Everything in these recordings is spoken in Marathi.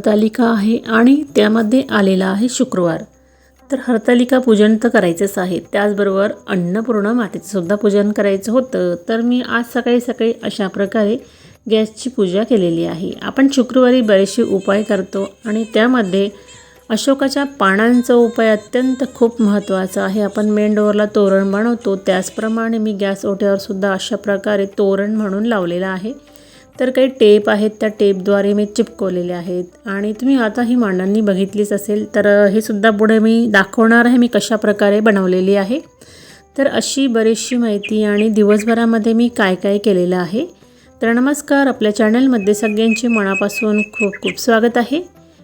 हरतालिका आहे आणि त्यामध्ये आलेला आहे शुक्रवार. तर हरतालिका पूजन तर करायचंच आहे. त्याचबरोबर अन्नपूर्णा मातेचंसुद्धा पूजन करायचं होतं. तर मी आज सकाळी सकाळी अशा प्रकारे गॅसची पूजा केलेली आहे. आपण शुक्रवारी बरेचसे उपाय करतो आणि त्यामध्ये अशोकाच्या पानांचा उपाय अत्यंत खूप महत्त्वाचा आहे. आपण मेन डोअरला तोरण बनवतो. त्याचप्रमाणे मी गॅस ओट्यावर सुद्धा अशा प्रकारे तोरण म्हणून लावलेलं आहे. तर काही टेप आहेत त्या टेपद्वारे मी चिपकवलेले आहेत. आणि तुम्ही आता ही मांडणी बघितलीच असेल तर हे सुद्धा पुढे मी दाखवणार आहे मी कशा प्रकारे बनवलेली आहे. तर अशी बरीचशी माहिती आणि दिवसभरामध्ये मी काय काय केलेलं आहे. तर नमस्कार आपल्या चॅनलमध्ये सगळ्यांचे मनापासून खूप खूप स्वागत आहे.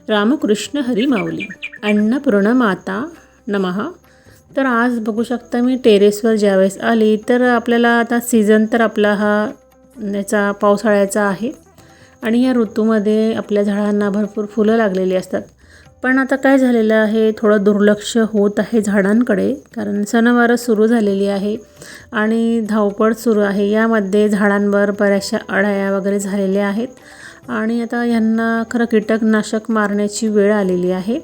रामकृष्ण हरी माऊली अन्नपूर्ण माता नमः. तर आज बघू शकता मी टेरेसवर ज्यावेळेस आली तर आपल्याला आता सीझन तर आपला हा याचा पावसाळ्याचा आहे. आणि या ऋतूमध्ये आपल्या झाडांना भरपूर फुलं लागलेली असतात. पण आता काय झालेलं आहे? थोडं दुर्लक्ष होत आहे झाडांकडे कारण सणवार सुरू झालेली आहे आणि धावपळ सुरू आहे. यामध्ये झाडांवर बऱ्याचशा अळ्या वगैरे झालेल्या आहेत. आणि आता यांना खरं कीटकनाशक मारण्याची वेळ आलेली आहे.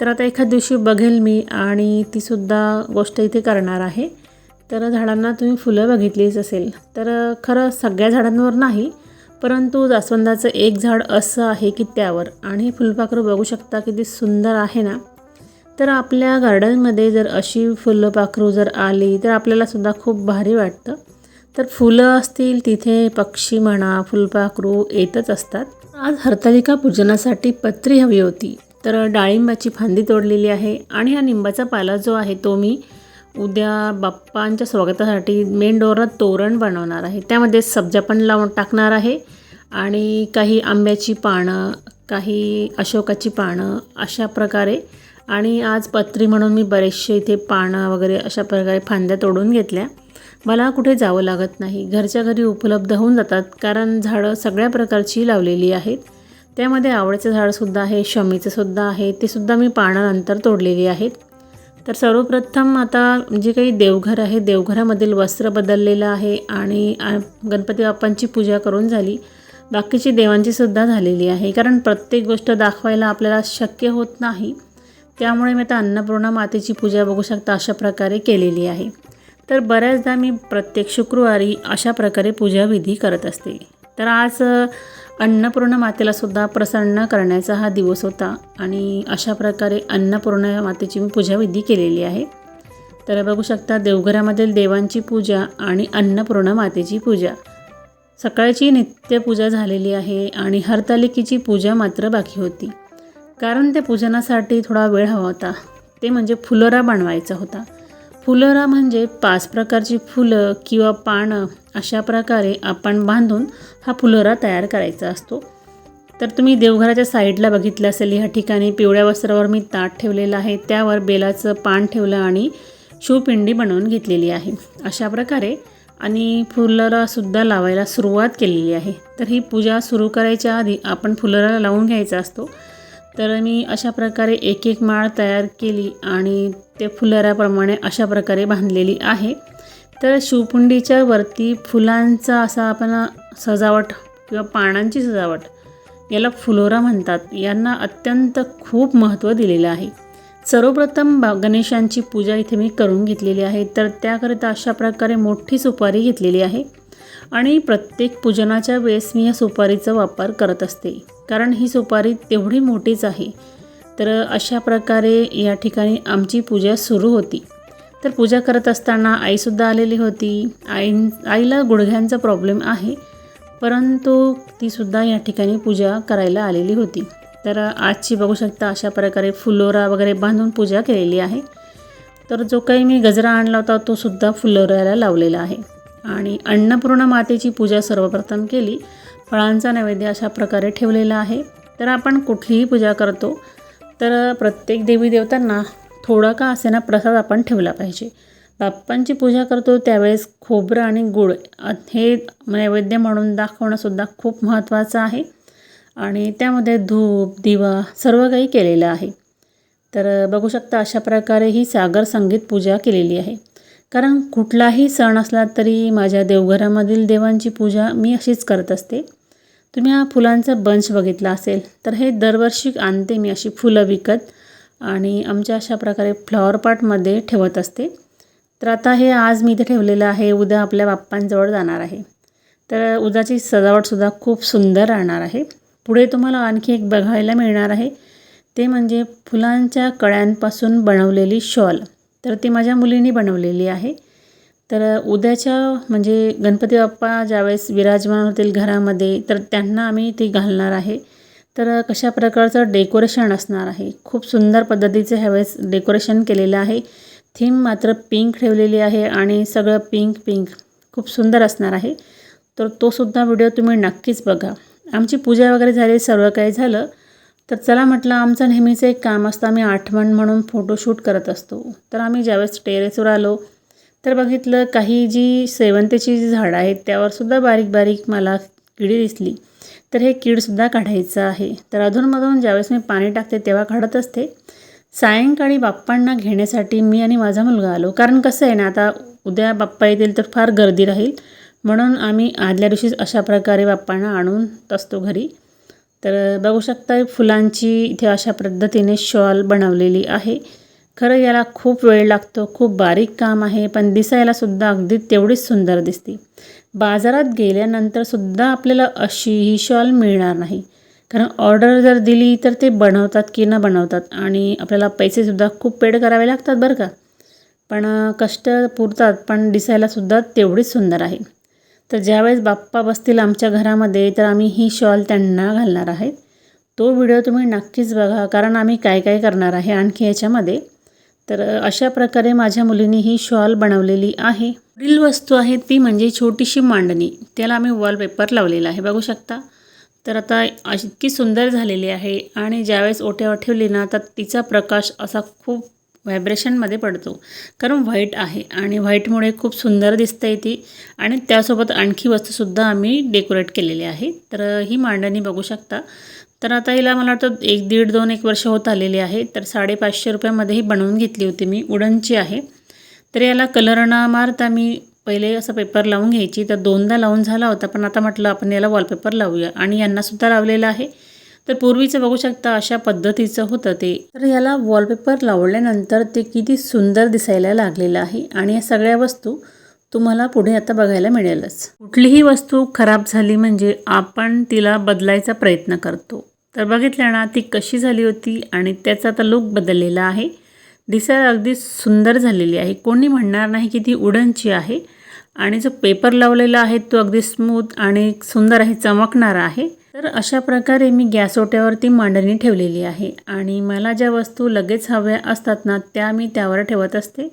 तर आता एखाद दिवशी बघेल मी आणि तीसुद्धा गोष्ट इथे करणार आहे. तर झाडांना तुम्ही फुलं बघितलीच असेल. तर खरं सगळ्या झाडांवर नाही परंतु जास्वंदाचं एक झाड असं आहे की त्यावर. आणि फुलपाखरं बघू शकता किती सुंदर आहे ना? तर आपल्या गार्डनमध्ये जर अशी फुलपाखरू जर आली तर आपल्यालासुद्धा खूप भारी वाटतं. तर फुलं असतील तिथे पक्षी म्हणा फुलपाखरू येतच असतात. आज हरतालिका पूजनासाठी पत्री हवी होती. तर डाळिंबाची फांदी तोडलेली आहे आणि हा निंबाचा पाला जो आहे तो मी उद्या बाप्पांच्या स्वागतासाठी मेन डोअरला तोरण बनवणार आहे. त्यामध्ये सब्जा पण लावून टाकणार आहे आणि काही आंब्याची पानं काही अशोकाची पानं अशा प्रकारे. आणि आज पत्री म्हणून मी बरेचसे इथे पानं वगैरे अशा प्रकारे फांद्या तोडून घेतल्या. मला कुठे जावं लागत नाही. घरच्या घरी उपलब्ध होऊन जातात कारण झाडं सगळ्या प्रकारची लावलेली आहेत. त्यामध्ये आवळ्याचं झाडसुद्धा आहे शमीचंसुद्धा आहे. ते सुद्धा मी पानं नंतर तोडलेली आहेत. तर सर्वप्रथम आता जे काही देवघर आहे देवघरामधील वस्त्र बदललेलं आहे आणि गणपती बाप्पांची पूजा करून झाली. बाकीची देवांची सुद्धा झालेली आहे. कारण प्रत्येक गोष्ट दाखवायला आपल्याला शक्य होत नाही. त्यामुळे मी आता अन्नपूर्णा मातेची पूजा बघू शकता अशा प्रकारे केलेली आहे. तर बऱ्याचदा मी प्रत्येक शुक्रवारी अशा प्रकारे पूजाविधी करत असते. तर आज अन्नपूर्ण मातेलासुद्धा प्रसन्न करण्याचा हा दिवस होता. आणि अशा प्रकारे अन्नपूर्ण मातेची मी पूजाविधी केलेली आहे. तर बघू शकता देवघरामधील देवांची पूजा आणि अन्नपूर्ण मातेची पूजा. सकाळची नित्यपूजा झालेली आहे आणि हरतालिकेची पूजा मात्र बाकी होती. कारण त्या पूजनासाठी थोडा वेळ हवा होता. ते म्हणजे फुलोरा बनवायचा होता. फुलरा म्हणजे पाच प्रकारची फुलं किंवा पानं अशा प्रकारे आपण बांधून हा फुलोरा तयार करायचा असतो. तर तुम्ही देवघराच्या साईडला बघितलं असेल ह्या ठिकाणी पिवळ्या वस्त्रावर मी ताट ठेवलेलं आहे त्यावर बेलाचं पान ठेवलं आणि शिवपिंडी बनवून घेतलेली आहे. अशा प्रकारे आणि फुलरासुद्धा लावायला सुरुवात केलेली आहे. तर ही पूजा सुरू करायच्या आधी आपण फुलरा लावून घ्यायचा असतो. तर मी अशा प्रकारे एक एक माळ तयार केली आणि ते फुलऱ्याप्रमाणे अशा प्रकारे बांधलेली आहे. तर शिवपुंडीच्या वरती फुलांचा असा आपण सजावट किंवा पानांची सजावट याला फुलोरा म्हणतात. यांना अत्यंत खूप महत्त्व दिलेलं आहे. सर्वप्रथम बा गणेशांची पूजा इथे मी करून घेतलेली आहे. तर त्याकरिता अशा प्रकारे मोठी सुपारी घेतलेली आहे. आणि प्रत्येक पूजनाच्या वेळेस मी या सुपारीचा वापर करत असते. कारण ही सुपारी तेवढी मोठीच आहे. तर अशा प्रकारे या ठिकाणी आमची पूजा सुरू होती. तर पूजा करत असताना आईसुद्धा आलेली होती. आई आईला गुडघ्यांचा प्रॉब्लेम आहे परंतु तीसुद्धा या ठिकाणी पूजा करायला आलेली होती. तर आजची बघू शकता अशा प्रकारे फुलोरा वगैरे बांधून पूजा केलेली आहे. तर जो काही मी गजरा आणला होता तो सुद्धा फुलोऱ्याला लावलेला आहे. आणि अन्नपूर्ण मातेची पूजा सर्वप्रथम केली. फळांचा नैवेद्य अशा प्रकारे ठेवलेला आहे. तर आपण कुठलीही पूजा करतो तर प्रत्येक देवी देवतांना थोडा का असेना प्रसाद आपण ठेवला पाहिजे. बाप्पांची पूजा करतो त्यावेळेस खोबरं आणि गुळ. हे नैवेद्य म्हणून दाखवणंसुद्धा खूप महत्त्वाचं आहे. आणि त्यामध्ये धूप दिवा सर्व काही केलेलं आहे. तर बघू शकता अशा प्रकारे ही सागर संगीत पूजा केलेली आहे. कारण कुठलाही सण असला तरी माझ्या देवघरामधील देवांची पूजा मी अशीच करत असते. तुम्ही हा फुलांचा बंच बघितला असेल तर हे दरवर्षी आणते मी अशी फुलं विकत. आणि आमच्या अशा प्रकारे फ्लॉवर पार्टमध्ये ठेवत असते. तर आता हे आज मी इथे ठेवलेलं आहे उद्या आपल्या बाप्पांजवळ जाणार आहे. तर उद्याची सजावटसुद्धा खूप सुंदर राहणार आहे. पुढे तुम्हाला आणखी एक बघायला मिळणार आहे. ते म्हणजे फुलांच्या कळ्यांपासून बनवलेली शॉल. तर ती माझ्या मुलीने बनवलेली आहे. तर उद्याच्या म्हणजे गणपती बाप्पा ज्यावेळेस विराजमान होतील घरामध्ये तर त्यांना आम्ही ती घालणार आहे. तर कशा प्रकारचं डेकोरेशन असणार आहे? खूप सुंदर पद्धतीचं ह्यावेळेस डेकोरेशन केलेलं आहे. थीम मात्र पिंक ठेवलेली आहे आणि सगळं पिंक पिंक खूप सुंदर असणार आहे. तर तो सुद्धा व्हिडिओ तुम्ही नक्कीच बघा. आमची पूजा वगैरे झाली सर्व काही झालं. तर चला म्हटलं आमचं नेहमीचं एक काम असतं आम्ही आठवण म्हणून फोटोशूट करत असतो. तर आम्ही ज्यावेळेस टेरेसवर आलो तर बघितलं काही जी शेवंतीची जी झाडं आहेत त्यावरसुद्धा बारीक बारीक मला किडी दिसली. तर हे कीडसुद्धा काढायचं आहे. तर अधूनमधून ज्यावेळेस मी पाणी टाकते तेव्हा काढत असते. सायंकाळी बाप्पांना घेण्यासाठी मी आणि माझा मुलगा आलो. कारण कसं आहे ना आता उद्या बाप्पा येतील तर फार गर्दी राहील. म्हणून आम्ही आदल्या दिवशीच अशा प्रकारे बाप्पांना आणून असतो घरी. तर बघू शकता फुलांची इथे अशा पद्धतीने शॉल बनवलेली आहे. खरं याला खूप वेळ लागतो खूप बारीक काम आहे पण दिसायलासुद्धा अगदी तेवढीच सुंदर दिसते. बाजारात गेल्यानंतरसुद्धा आपल्याला अशी ही शॉल मिळणार नाही. कारण ऑर्डर जर दिली तर ते बनवतात की न बनवतात आणि आपल्याला पैसेसुद्धा खूप पेड करावे लागतात बरं का. पण कष्ट पुरतात पण दिसायलासुद्धा तेवढीच सुंदर आहे. तर ज्यावेळेस बाप्पा बसतील आमच्या घरामध्ये तर आम्ही ही शॉल त्यांना घालणार आहेत तो व्हिडिओ तुम्ही नक्कीच बघा कारण आम्ही काय काय करणार आहे आणखी याच्यामध्ये. तर अशा प्रकारे माझ्या मुलीने ही शॉल बनवलेली आहे. पुढील वस्तू आहे ती म्हणजे छोटीशी मांडणी. त्याला आम्ही वॉलपेपर लावलेला आहे. बघू शकता? तर आता इतकी सुंदर झालेली आहे आणि ज्यावेळेस ओट्यावर ठेवली ना तर तिचा प्रकाश असा खूप व्हायब्रेशनमध्ये पडतो. कारण व्हाईट आहे आणि व्हाईटमुळे खूप सुंदर दिसते ती. आणि त्यासोबत आणखी वस्तूसुद्धा आम्ही डेकोरेट केलेली आहे. तर ही मांडणी बघू शकता? तर आता हिला मला वाटतं एक दीड दोन एक वर्ष होत आलेली आहे. तर साडेपाचशे रुपयामध्ये ही बनवून घेतली होती मी. उडनची आहे. तर याला कलर न मारता मी पहिले असं पेपर लावून घ्यायची. तर दोनदा लावून झाला होता पण आता म्हटलं आपण याला वॉलपेपर लावूया. आणि यांनासुद्धा लावलेलं आहे. तर पूर्वीचं बघू शकता अशा पद्धतीचं होतं ते. तर याला वॉलपेपर लावल्यानंतर ते किती सुंदर दिसायला लागलेलं आहे. आणि या सगळ्या वस्तू तुम्हाला पुढे आता बघायला मिळेलच. कुठलीही वस्तू खराब झाली म्हणजे आपण तिला बदलायचा प्रयत्न करतो. तर बघितलं ना ती कशी झाली होती आणि त्याचा आता लुक बदललेला आहे. दिसायला अगदी सुंदर झालेली आहे. कोणी म्हणणार नाही की ती उडनची आहे. आणि जो पेपर लावलेला आहे तो अगदी स्मूथ आणि सुंदर आहे चमकणारा आहे. तर अशा प्रकारे मी गॅस ओट्यावरती मांडणी ठेवलेली आहे. आणि मला ज्या वस्तू लगेच हव्या असतात ना त्या मी त्यावर ठेवत असते.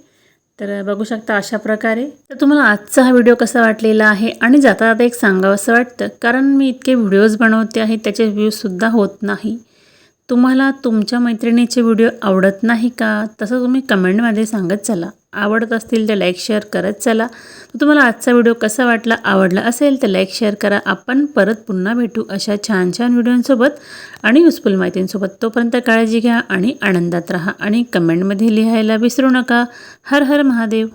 तर बघू शकता अशा प्रकारे. तर तुम्हाला आजचा हा व्हिडिओ कसा वाटलेला आहे आणि जाता जाता एक सांगावं असं वाटतं. कारण मी इतके व्हिडिओज बनवते आहे त्याचे व्ह्यूजसुद्धा होत नाही. तुम्हाला तुमच्या मैत्रिणीचे व्हिडिओ आवडत नाही का? तसं तुम्ही कमेंटमध्ये सांगत चला. आवडत असतील तर लाईक शेअर करत चला. तर तुम्हाला आजचा व्हिडिओ कसा वाटला आवडला असेल तर लाईक शेअर करा. आपण परत पुन्हा भेटू अशा छान छान व्हिडिओंसोबत आणि युजफुल माहितींसोबत. तोपर्यंत काळजी घ्या आणि आनंदात राहा आणि कमेंटमध्ये लिहायला विसरू नका. हर हर महादेव.